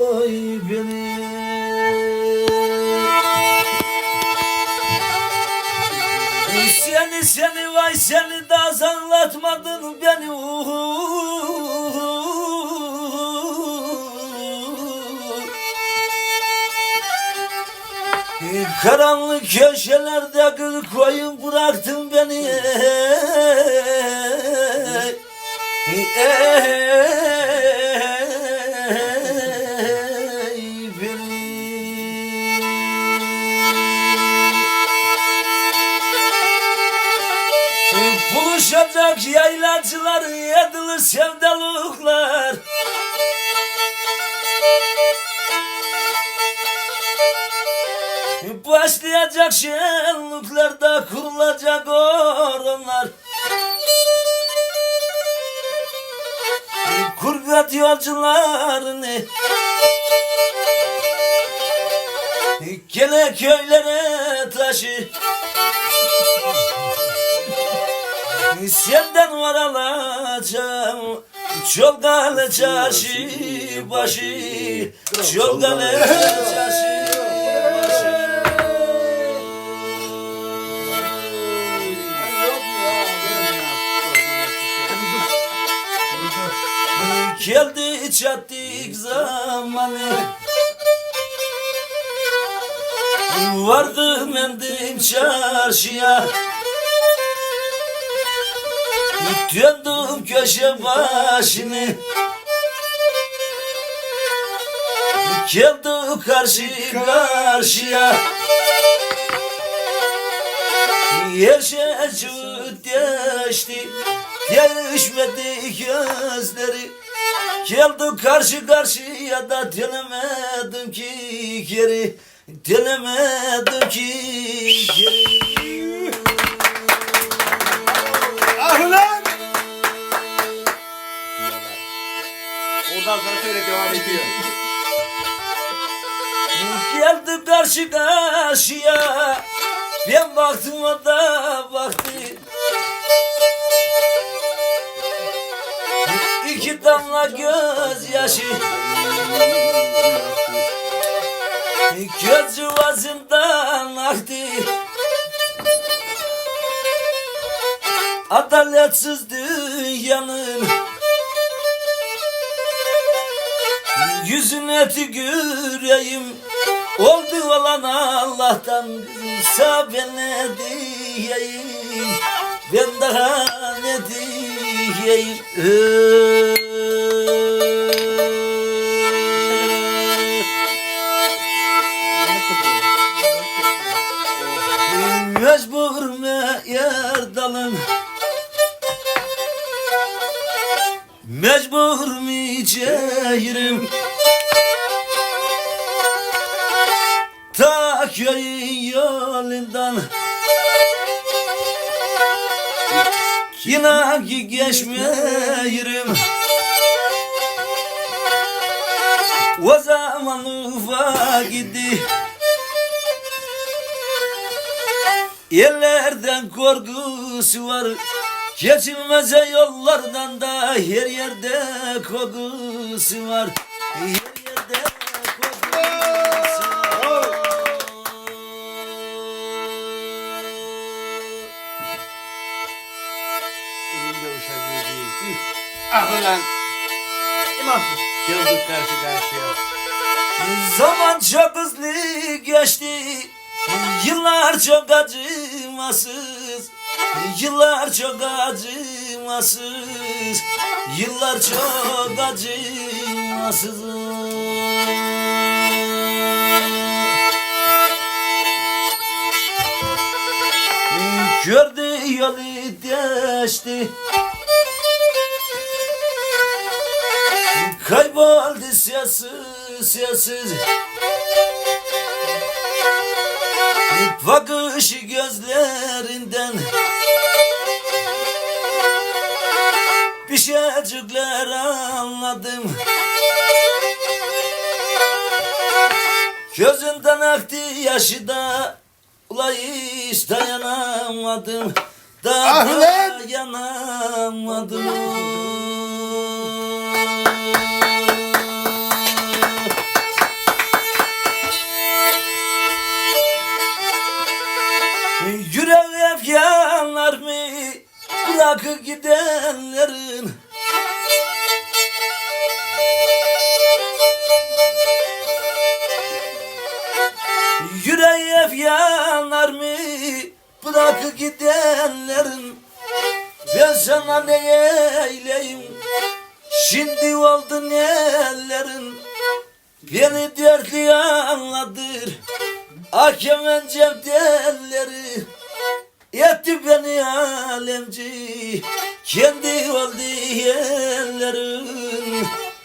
Oy beni. Seni seni vay seni daha anlatmadın beni. Karanlık köşelerde kız koyun bıraktın beni. Ey Buluşacak yaylacılar yedilir sevdalıklar Başlayacak şenliklerde kurulacak oranlar. Kurgat yolcularını Gele köylere taşı Senden var alacağım. Çolgalı çarşı başı çarşı başı Geldi çattık zamanı. Vardım endim çarşıya Döndüm köşe başını. Geldi karşı karşıya. Her şey değişti Değişmedi gözleri. Geldi karşı karşıya da dönemedim ki geri. Dönemedim ki geri. Ah Oradan sonra şöyle devam ediyor. Geldi karşı karşıya Ben baktım o da baktı. İki damla gözyaşı. Göz yuvasından aktı. Adaletsiz dünyanın Yüzüne tüküreyim Oldu olan Allah'tan kızımsa ben ne diyeyim? Ben daha ne diyeyim Yine geçmeyirim O zaman ufa gitti Yerlerden korkusu var. Geçilmez yollardan da her yerde kokusu var Ah lan! İmam! Geldik karşı karşıya. Zaman çok hızlı geçti Yıllar çok acımasız Yıllar çok acımasız Yıllar çok acımasız Gördü yolu geçti Kayboldu sessiz sessiz Bakışı gözlerinden. Bir şeycikler anladım. Gözünden aktı yaşı da Ula hiç dayanamadım. Ah lan! dayanamadım Yürek yanar mı? Bırakıp gidenlerin. Yüreğe yanar mı? Bırakıp gidenlerin. Ben sana ne eyleyim? Şimdi oldun ellerin Beni dertli anladır. Hakemen cevdelleri Etti beni alemci. Kendi oldu yerlerin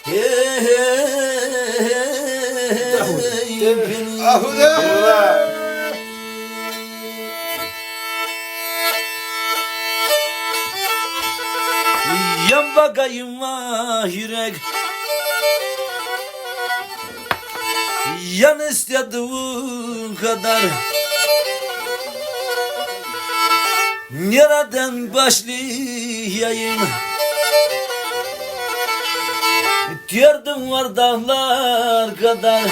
Hey, hey, hey, beni- Ahude. Yan bakayım ah yürek Yan istediğin kadar. Nereden başlayayım. Derdim var dağlar kadar.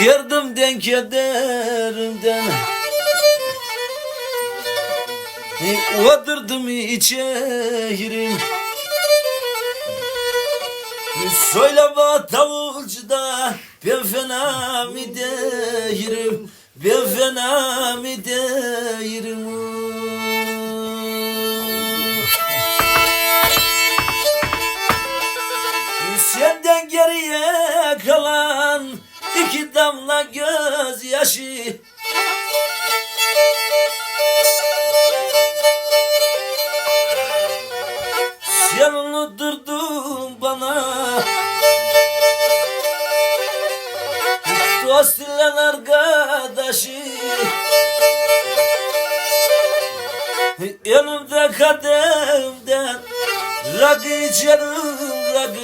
Derdim denk ederimden Odırdım içerim Söyle bana davulcuda Ben fena mı değilim? Ben fena mı değilim? Senden geriye kalan iki damla gözyaşı Dost ile arkadaşı. Yanımda kademden Rakı içerim rakı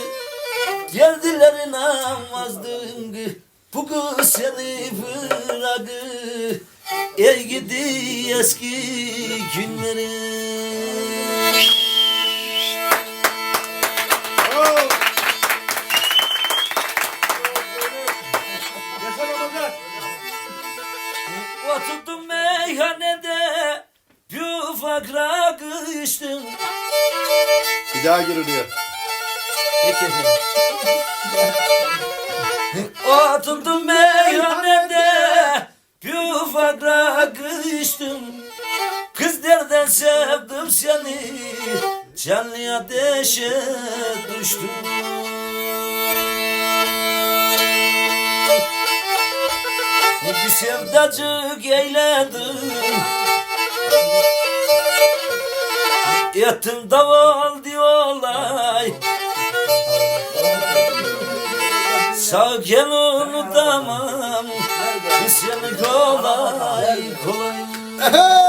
Geldiler inanmazdım ki Bugün seni bırakı Ey gidi eski günlerim Daha giriliyor. Oturdum meyhanede Bir ufak rakı içtim Kız derden sevdim seni? Canlı ateşe düştüm. Bir sevdacık eyledim Yatım daval diyorlar. Sağken unutamam. Seni kolay kolay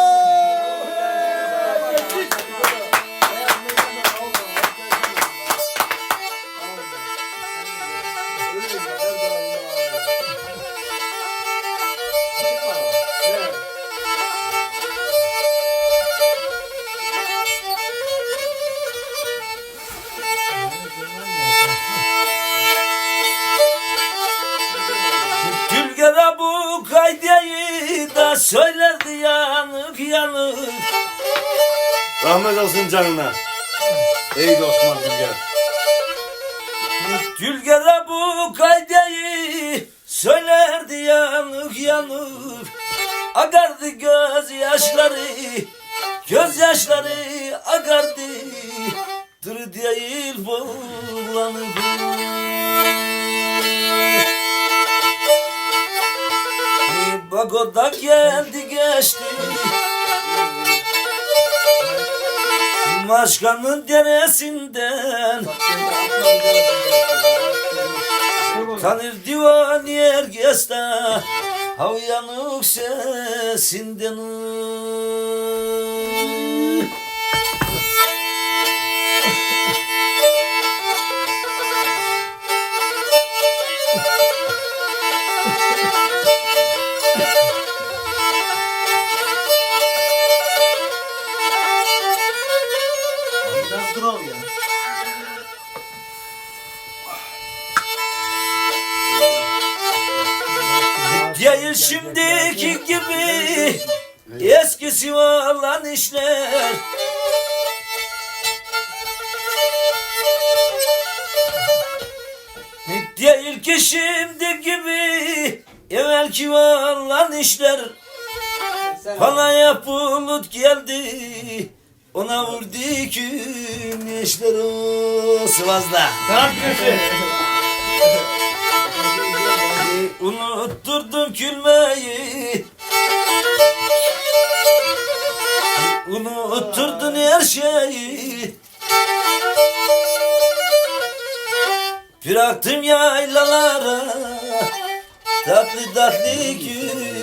bu kaydeyi da söylerdi yanık yanık Rahmet olsun canına. Ey Osman Gülger. Gülgara bu kaydeyi söylerdi yanık yanık Akardı gözyaşları Gözyaşları akardı geldi geçti. Maşkanın deresinden Tanır divan herkes de Havyanık sesinden işler Değil ki şimdi gibi Evvelki olan işler. Hala bulut geldi Ona vurdu güneşler o Sıvazla. Sanat güneşi. Unutturdun gülmeyi Unutturdun her şeyi. Bıraktım yaylalara Tatlı tatlı gül